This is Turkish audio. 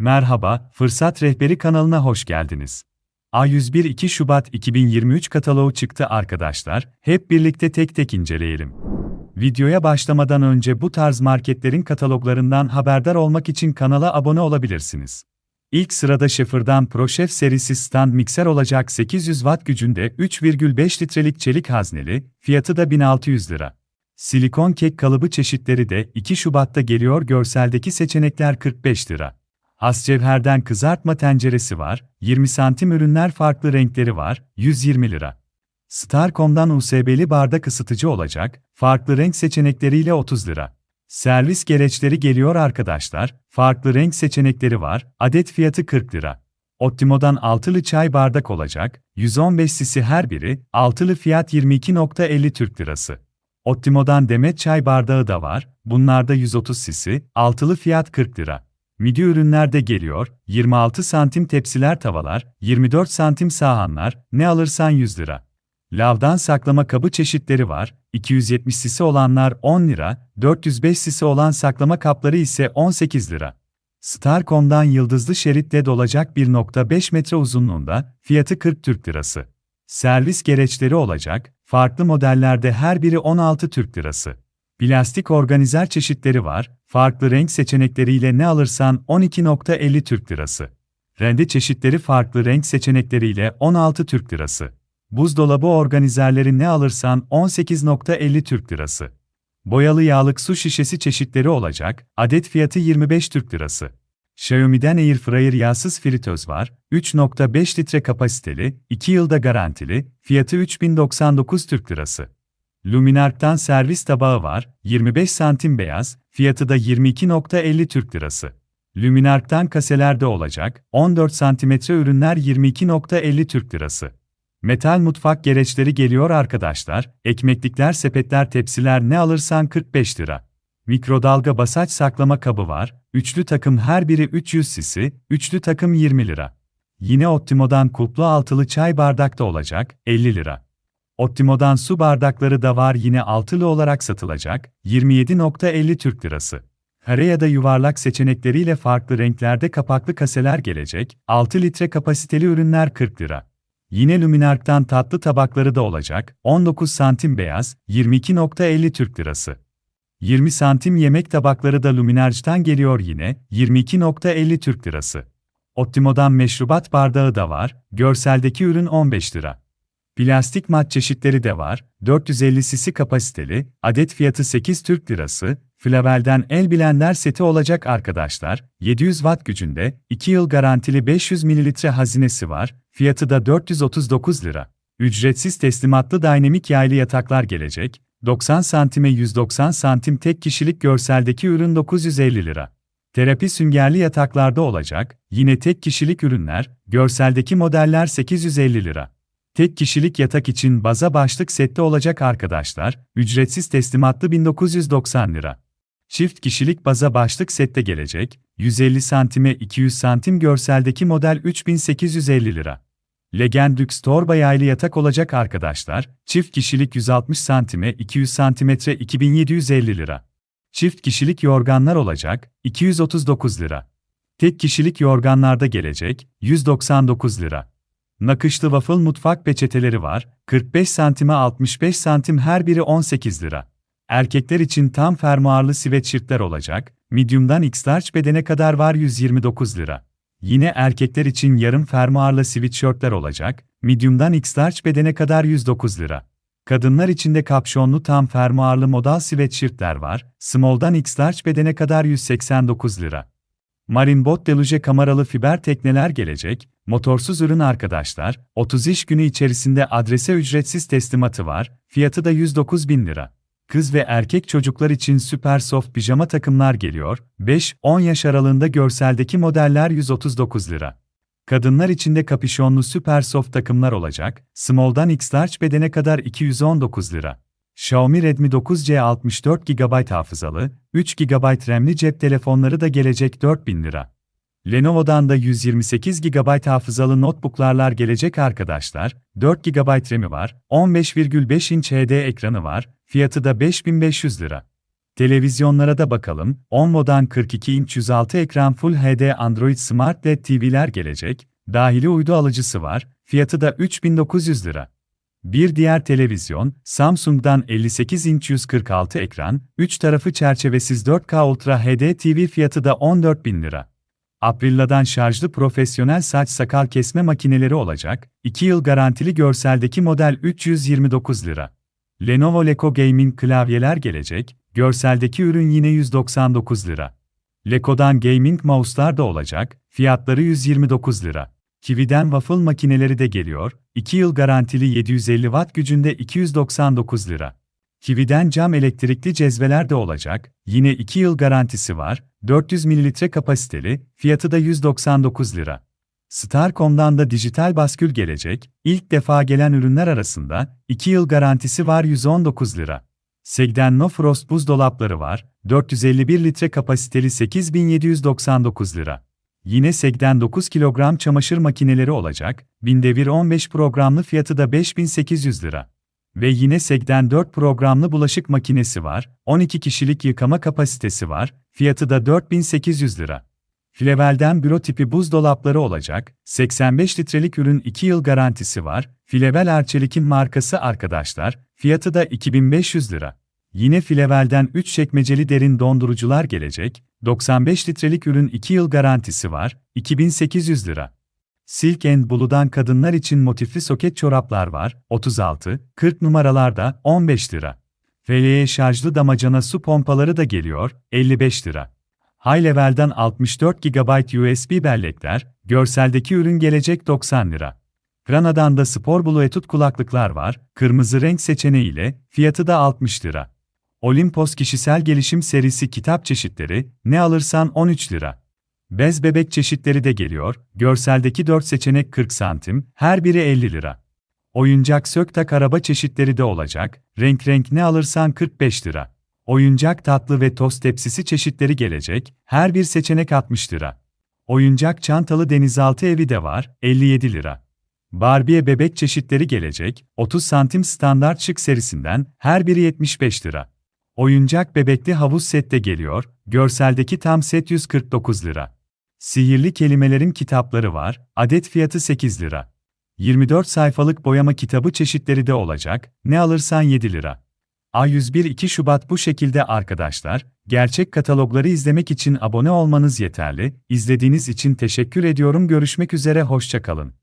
Merhaba, Fırsat Rehberi kanalına hoş geldiniz. A101 2 Şubat 2023 kataloğu çıktı arkadaşlar, hep birlikte tek tek inceleyelim. Videoya başlamadan önce bu tarz marketlerin kataloglarından haberdar olmak için kanala abone olabilirsiniz. İlk sırada Schaefer'dan ProChef serisi stand mikser olacak 800 watt gücünde 3,5 litrelik çelik hazneli, fiyatı da 1600 lira. Silikon kek kalıbı çeşitleri de 2 Şubat'ta geliyor görseldeki seçenekler 45 lira. Hascevher'den kızartma tenceresi var, 20 santim ürünler farklı renkleri var, 120 lira. Starcom'dan USB'li bardak ısıtıcı olacak, farklı renk seçenekleriyle 30 lira. Servis gereçleri geliyor arkadaşlar, farklı renk seçenekleri var, adet fiyatı 40 lira. Optimo'dan altılı çay bardak olacak, 115 sisi her biri, altılı fiyat 22.50 Türk Lirası. Optimo'dan demet çay bardağı da var, bunlarda 130 sisi, altılı fiyat 40 lira. Midi ürünler de geliyor, 26 santim tepsiler tavalar, 24 santim sahanlar, ne alırsan 100 lira. Lavdan saklama kabı çeşitleri var, 270 sisi olanlar 10 lira, 405 sisi olan saklama kapları ise 18 lira. Starcom'dan yıldızlı şeritle dolacak 1.5 metre uzunluğunda, fiyatı 40 Türk Lirası. Servis gereçleri olacak, farklı modellerde her biri 16 Türk Lirası. Plastik organizer çeşitleri var, farklı renk seçenekleriyle ne alırsan 12.50 Türk Lirası. Rende çeşitleri farklı renk seçenekleriyle 16 Türk Lirası. Buzdolabı organizerleri ne alırsan 18.50 Türk Lirası. Boyalı yağlık su şişesi çeşitleri olacak, adet fiyatı 25 Türk Lirası. Xiaomi'den Airfryer yağsız fritöz var, 3.5 litre kapasiteli, 2 yılda garantili, fiyatı 3099 Türk Lirası. Luminark'tan servis tabağı var, 25 santim beyaz, fiyatı da 22.50 Türk Lirası. Luminark'tan kaseler de olacak, 14 santimetre ürünler 22.50 Türk Lirası. Metal mutfak gereçleri geliyor arkadaşlar, ekmeklikler, sepetler, tepsiler ne alırsan 45 lira. Mikrodalga basaç saklama kabı var, üçlü takım her biri 300 sisi, üçlü takım 20 lira. Yine Optimo'dan kulplu altılı çay bardakta olacak, 50 lira. Optimo'dan su bardakları da var yine altılı olarak satılacak, 27.50 Türk Lirası. Kare ya da yuvarlak seçenekleriyle farklı renklerde kapaklı kaseler gelecek, 6 litre kapasiteli ürünler 40 lira. Yine Luminark'tan tatlı tabakları da olacak, 19 santim beyaz, 22.50 Türk Lirası. 20 santim yemek tabakları da Luminarj'tan geliyor yine, 22.50 Türk Lirası. Optimo'dan meşrubat bardağı da var, görseldeki ürün 15 lira. Plastik mat çeşitleri de var, 450 sisi kapasiteli, adet fiyatı 8 Türk Lirası, Flavel'den el bilenler seti olacak arkadaşlar, 700 watt gücünde, 2 yıl garantili 500 mililitre hazinesi var, fiyatı da 439 lira. Ücretsiz teslimatlı dinamik yaylı yataklar gelecek, 90 santime 190 santim tek kişilik görseldeki ürün 950 lira. Terapi süngerli yataklarda olacak, yine tek kişilik ürünler, görseldeki modeller 850 lira. Tek kişilik yatak için baza başlık sette olacak arkadaşlar, ücretsiz teslimatlı 1990 lira. Çift kişilik baza başlık sette gelecek, 150 santime 200 santim görseldeki model 3850 lira. Legend Lux torba yaylı yatak olacak arkadaşlar, çift kişilik 160 santime 200 santimetre 2750 lira. Çift kişilik yorganlar olacak, 239 lira. Tek kişilik yorganlarda gelecek, 199 lira. Nakışlı waffle mutfak peçeteleri var, 45 santime 65 santim her biri 18 lira. Erkekler için tam fermuarlı sweatshirtler olacak, medium'dan x-large bedene kadar var 129 lira. Yine erkekler için yarım fermuarlı sweatshirtler olacak, medium'dan x-large bedene kadar 109 lira. Kadınlar için de kapşonlu tam fermuarlı modal sweatshirtler var, small'dan x-large bedene kadar 189 lira. Marin Bot Deluge kameralı fiber tekneler gelecek, motorsuz ürün arkadaşlar, 30 iş günü içerisinde adrese ücretsiz teslimatı var, fiyatı da 109 bin lira. Kız ve erkek çocuklar için süper soft pijama takımlar geliyor, 5-10 yaş aralığında görseldeki modeller 139 lira. Kadınlar için de kapüşonlu süper soft takımlar olacak, small'dan x-large bedene kadar 219 lira. Xiaomi Redmi 9C 64 GB hafızalı, 3 GB RAM'li cep telefonları da gelecek 4000 lira. Lenovo'dan da 128 GB hafızalı notebooklarlar gelecek arkadaşlar, 4 GB RAM'i var, 15,5 inç HD ekranı var, fiyatı da 5500 lira. Televizyonlara da bakalım. Onvo'dan 42 inç 106 ekran Full HD Android Smart LED TV'ler gelecek. Dahili uydu alıcısı var. Fiyatı da 3900 lira. Bir diğer televizyon, Samsung'dan 58 inç 146 ekran, 3 tarafı çerçevesiz 4K Ultra HD TV fiyatı da 14.000 lira. Aprilla'dan şarjlı profesyonel saç sakal kesme makineleri olacak, 2 yıl garantili görseldeki model 329 lira. Lenovo Leko Gaming klavyeler gelecek, görseldeki ürün yine 199 lira. Leko'dan gaming mouse'lar da olacak, fiyatları 129 lira. Kiwi'den waffle makineleri de geliyor, 2 yıl garantili 750 watt gücünde 299 lira. Kiwi'den cam elektrikli cezveler de olacak, yine 2 yıl garantisi var, 400 ml kapasiteli, fiyatı da 199 lira. Starcom'dan da dijital baskül gelecek, ilk defa gelen ürünler arasında 2 yıl garantisi var 119 lira. Segden No Frost buzdolapları var, 451 litre kapasiteli 8799 lira. Yine Segden 9 kilogram çamaşır makineleri olacak, binde 15 programlı fiyatı da 5800 lira. Ve yine Segden 4 programlı bulaşık makinesi var, 12 kişilik yıkama kapasitesi var, fiyatı da 4800 lira. Filevel'den büro tipi buzdolapları olacak, 85 litrelik ürün 2 yıl garantisi var, Filevel Arçelik'in markası arkadaşlar, fiyatı da 2500 lira. Yine Filevel'den 3 çekmeceli derin dondurucular gelecek, 95 litrelik ürün 2 yıl garantisi var, 2800 lira. Silk and Blue'dan kadınlar için motifli soket çoraplar var, 36, 40 numaralarda 15 lira. FLE şarjlı damacana su pompaları da geliyor, 55 lira. High Level'den 64 GB USB bellekler, görseldeki ürün gelecek 90 lira. Grana'dan da spor Bluetooth kulaklıklar var, kırmızı renk seçeneğiyle, fiyatı da 60 lira. Olympus kişisel gelişim serisi kitap çeşitleri, ne alırsan 13 lira. Bez bebek çeşitleri de geliyor, görseldeki 4 seçenek 40 santim, her biri 50 lira. Oyuncak söktak araba çeşitleri de olacak, renk renk ne alırsan 45 lira. Oyuncak tatlı ve tost tepsisi çeşitleri gelecek, her bir seçenek 60 lira. Oyuncak çantalı denizaltı evi de var, 57 lira. Barbie bebek çeşitleri gelecek, 30 santim standart şık serisinden, her biri 75 lira. Oyuncak bebekli havuz set de geliyor, görseldeki tam set 149 lira. Sihirli kelimelerin kitapları var, adet fiyatı 8 lira. 24 sayfalık boyama kitabı çeşitleri de olacak, ne alırsan 7 lira. A101 2 Şubat bu şekilde arkadaşlar, gerçek katalogları izlemek için abone olmanız yeterli. İzlediğiniz için teşekkür ediyorum. Görüşmek üzere, hoşçakalın.